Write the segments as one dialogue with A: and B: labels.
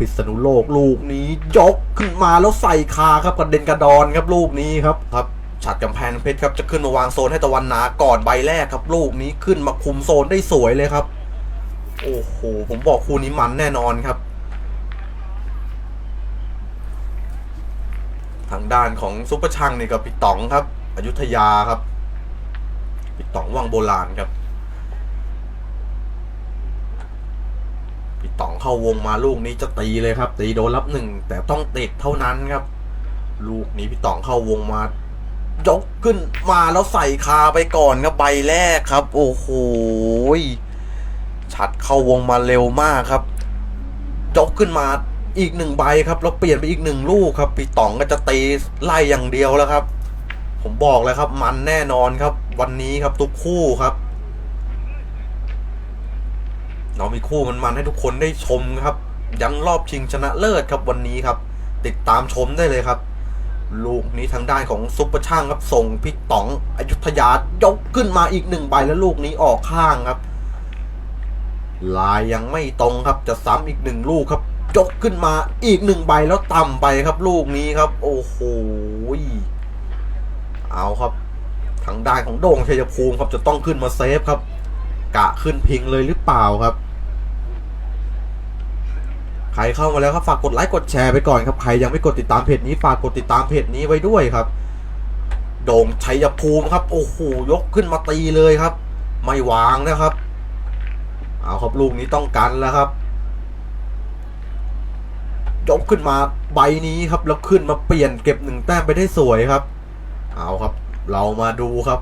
A: พิษณุโลกลูกนี้ยกขึ้นมาแล้วใส่คาครับกระเด็นกระดอนครับลูกนี้ครับครับฉัดกำแพงเพชรครับจะขึ้นมาวางโซนให้ตะวันนาก่อนใบแรกครับ ลูกนี้ขึ้นมาคุมโซนได้สวยเลยครับ โอ้โหผมบอกคู่นี้มันแน่นอนครับ ทางด้านของซุปเปอร์ช่างนี่กับพี่ต๋องครับอยุธยาครับพี่ต๋องวังโบราณครับ ต๋องเข้าวงมาลูกนี้จะตีเลยครับ ตีโดนรับหนึ่งแต่ต้องติดเท่านั้นครับ ลูกนี้พี่ต๋องเข้าวงมายกขึ้นมาแล้วใส่คาไปก่อนครับใบแรกครับ โอ้โหชัดเข้าวงมาเร็วมากครับยกขึ้นมาอีกหนึ่งใบครับแล้วเปลี่ยนไปอีกหนึ่งลูกครับพี่ต๋องก็จะตีไล่อย่างเดียวแล้วครับ ผมบอกเลยครับ มันแน่นอนครับ วันนี้ครับทุกคู่ครับ เรามีคู่มันมันๆให้ทุกคนได้ชมครับ ยันรอบชิงชนะเลิศครับวันนี้ครับ ติดตามชมได้เลยครับ ลูกนี้ทางด้านของซุปเปอร์ช่างครับส่งพี่ต๋องอยุธยายกขึ้นมาอีกหนึ่งใบแล้วลูกนี้ออกข้างครับ ลายยังไม่ตรงครับจะซ้ำอีกหนึ่งลูกครับ ยกขึ้นมาอีกหนึ่งใบแล้วต่ำไปครับ ลูกนี้ครับ โอ้โหเอาครับ ทางด้านของโด่งชัยภูมิครับจะต้องขึ้นมาเซฟครับ กะขึ้นพิงเลยหรือเปล่าครับ ใครเข้ามาแล้วครับฝากกดไลค์กดแชร์ไปก่อนครับใครยังไม่กดติดตามเพจนี้ฝากกดติดตามเพจนี้ไว้ด้วยครับ โด่งชัยภูมิครับ โอ้โหยกขึ้นมาตีเลยครับ ไม่วางนะครับเอาครับลูกนี้ต้องกันแล้วครับยกขึ้นมาใบนี้ครับแล้วขึ้นมาเปลี่ยนเก็บหนึ่งแต้มไปได้สวยครับ เอาครับ เรามาดูครับ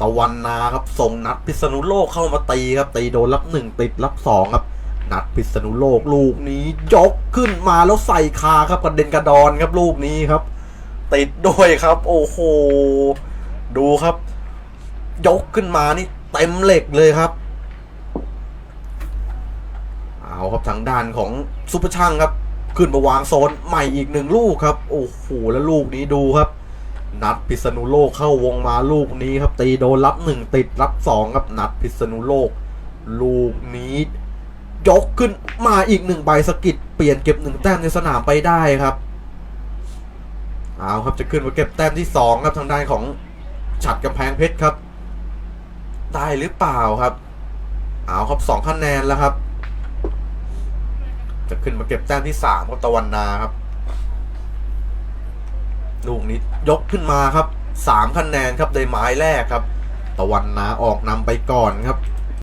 A: ตะวันนาครับส่งนัดพิษณุโลกเข้ามาตีครับตีโดนรับหนึ่งติดรับสองครับ นัดพิษณุโลกลูกนี้ยกขึ้นมาแล้วใส่คาครับกระเด็นกระดอนครับลูกนี้ครับ ติดด้วยครับ โอ้โหดูครับ ยกขึ้นมานี่เต็มเหล็กเลยครับ เอาครับทางด้านของซุปเปอร์ช่างครับ ขึ้นมาวางโซนใหม่อีกหนึ่งลูกครับ โอ้โหแล้วลูกนี้ดูครับ นัดพิษณุโลกเข้าวงมาลูกนี้ครับ ตีโดนรับหนึ่งติดรับสองครับนัดพิษณุโลก ลูกนี้ ยกขึ้นมาอีกหนึ่งใบสกิดเปลี่ยนเก็บหนึ่งแต้มในสนามไปได้ครับเอาครับจะขึ้นมาเก็บแต้มที่สองครับทางด้านของฉัดกำแพงเพชรครับ ได้หรือเปล่าครับเอาครับสองคะแนนแล้วครับ จะขึ้นมาเก็บแต้มที่สามครับตะวันนาครับลูกนี้ยกขึ้นมาครับสามคะแนนครับในไม้แรกครับ ตะวันนาออกนำไปก่อนครับ